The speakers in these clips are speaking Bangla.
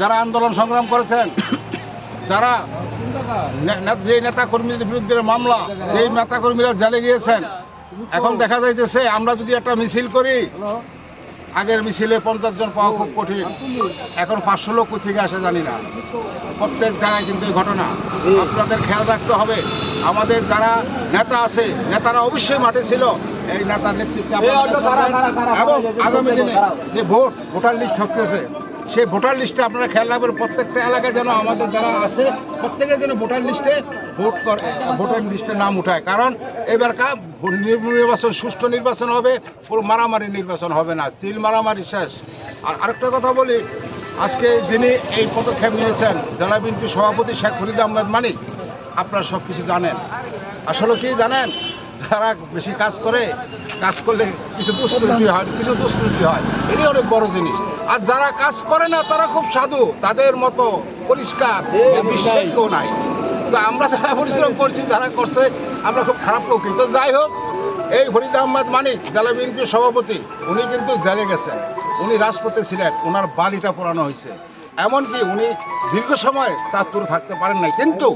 যারা আন্দোলন সংগ্রাম করেছেন যারা যে নেতা কর্মীদের বিরুদ্ধে মামলা যেই নেতা কর্মীরা জেলে গিয়েছেন এখন দেখা যাইতেছে আমরা যদি একটা মিছিল করি আগের মিছিলে পঞ্চাশ জন পাওয়া খুব কঠিন এখন পাঁচশো লোক থেকে আসে জানি না। প্রত্যেক জায়গায় কিন্তু এই ঘটনা। আপনাদের খেয়াল রাখতে হবে আমাদের যারা নেতা আছে নেতারা অবশ্যই মাঠে ছিল এই নেতার নেতৃত্বে এবং আগামী দিনে যে ভোট ভোটার লিস্ট হতেছে সেই ভোটার লিস্টে আপনারা খেয়াল রাখবেন, প্রত্যেকটা এলাকায় যেন আমাদের যারা আছে, প্রত্যেকে যেন ভোটার লিস্টে ভোট করে, ভোটার লিস্টে নাম উঠায়। কারণ এবারকার নির্বাচন, সুষ্ঠু নির্বাচন হবে পুরো মারামারি নির্বাচন হবে না, সিল মারামারি শেষ। আর আরেকটা কথা বলি, আজকে যিনি এই পদক্ষেপ নিয়েছেন, জেলা বিএনপি সভাপতি শেখ ফরিদ আহমেদ মানিক, আপনারা সব কিছু জানেন। আসলে কি জানেন? যারা বেশি কাজ করে কাজ করলে কিছু দুষ্কৃতি হয় কিছু দুষ্কৃতি হয়। এটি অনেক বড় জিনিস। আর যারা কাজ করে না তারা খুব সাধু। তাদের মতো পরিষ্কার বিশ্বাস কেউ নাই। তো আমরা যারা পরিশ্রম করছি যারা করছে আমরা খুব খারাপ পক্ষে তো যাই হোক এই ফরিদ আহমেদ মানিক জেলা বিএনপির সভাপতি উনি কিন্তু জেলে গেছেন। উনি রাজপথে ছিলেন ওনার বালিটা পোড়ানো হয়েছে। এমনকি উনি দীর্ঘ সময় চাঁদপুরে থাকতে পারেন নাই। কিন্তু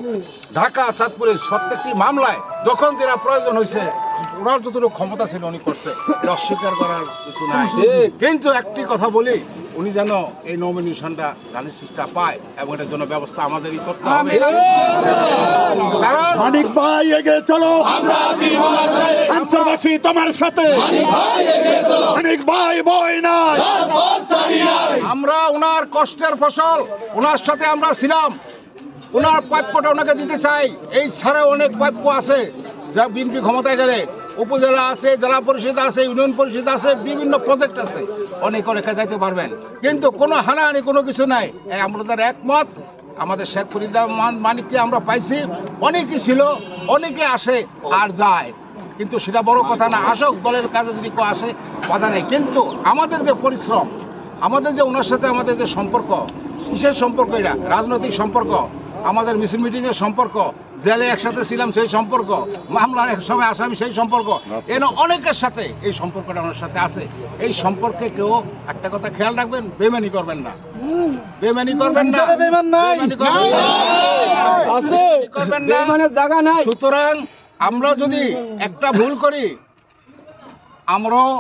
ঢাকা চাঁদপুরের প্রত্যেকটি মামলায় যখন যেটা প্রয়োজন হয়েছে ওনার যতটুকু ক্ষমতা ছিল উনি করছে এটা অস্বীকার করার কিছু নাই। কিন্তু একটি কথা বলি উনি যেন এই নমিনেশনটা ধানের শীষটা পায় এবং এটার জন্য ব্যবস্থা আমাদেরই করতে হবে। কারণ মানিক ভাই এগিয়ে চলো। আন্তর্বাসী তোমার সাথে। মানিক ভাই বই নাই। আমরা ওনার কষ্টের ফসল ওনার সাথে আমরা ছিলাম। ওনার প্রাপ্যটা ওনাকে দিতে চাই। এই ছাড়া অনেক প্রাপ্য আছে। যা বিএনপি ক্ষমতায় গেলে উপজেলা আছে, জেলা পরিষদ আছে, ইউনিয়ন পরিষদ আছে, বিভিন্ন প্রজেক্ট আছে। অনেক রেখে যাইতে পারবেন। কিন্তু কোনো হানাহানি কোনো কিছু নাই। আমাদের একমত। আমাদের শেখ ফরিদা মানিককে আমরা পাইছি। অনেকে ছিল, অনেকে আসে আর যায়। কিন্তু সেটা বড় কথা না। আসক, দলের কাজে যদি কেউ আসে, বাধা নেই। কিন্তু আমাদের যে পরিশ্রম, আমাদের যে ওনার সাথে আমাদের যে সম্পর্ক, কিসের সম্পর্ক এটা? রাজনৈতিক সম্পর্ক, আমাদের মিছিল মিটিংয়ের সম্পর্ক জেলে একসাথে ছিলাম সেই সম্পর্ক মামলার এক সময় আসামি সেই সম্পর্ক। এন অনেকের সাথে এই সম্পর্কটা ওনার সাথে আছে। এই সম্পর্কে কেউ একটা কথা খেয়াল রাখবেন বেমানি করবেন না। বেমানি করবেন না। বেমানি করবেন না। বেমানি করবেন না। জায়গা নাই। সুতরাং আমরা যদি একটা ভুল করি আমরাও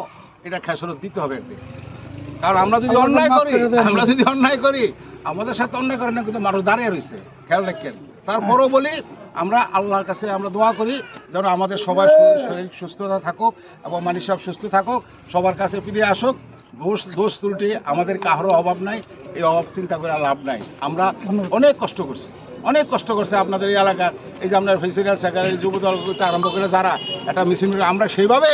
এটা খেসরত দিতে হবে একদিন। কারণ আমরা যদি অন্যায় করি আমরা যদি অন্যায় করি আমাদের সাথে অন্যায় করে না কিন্তু মানুষ দাঁড়িয়ে রয়েছে। খেয়াল রাখেন। তারপরেও বলি আমরা আল্লাহর কাছে আমরা দোয়া করি, যেন আমাদের সবার শরীর সুস্থতা থাকুক এবং মানুষ সব সুস্থ থাকুক, সবার কাছে ফিরে আসুক। দোষ দোষ ত্রুটি আমাদের কারও অভাব নাই, এই অভাব চিন্তা করে লাভ নাই। আমরা অনেক কষ্ট করছি, অনেক কষ্ট করছে আপনাদের এই এলাকার। এই যে আপনার ফেসিলিয়াল সেক্রেটারি যুব দল আরম্ভ করে যারা, একটা মিছিল আমরা সেইভাবে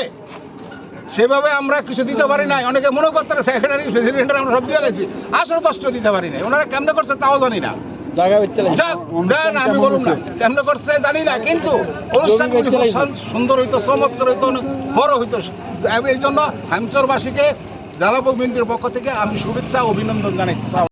সেভাবে আমরা কিছু দিতে পারি নাই। অনেকে মনে করতে সেক্রেটারি প্রেসিডেন্টের আমরা সব দিয়ে আসলে দশটা দিতে পারি নাই। ওনারা কেমনে করছে তাও জানি না। আমি বলুন না কেমন করছে জানি না কিন্তু অনুষ্ঠান সুন্দর হইতো চমৎকার হইতো অনেক বড় হইতো। এই জন্য হামচরবাসীকে জেলা বিএনপির পক্ষ থেকে আমি শুভেচ্ছা অভিনন্দন জানাইছি।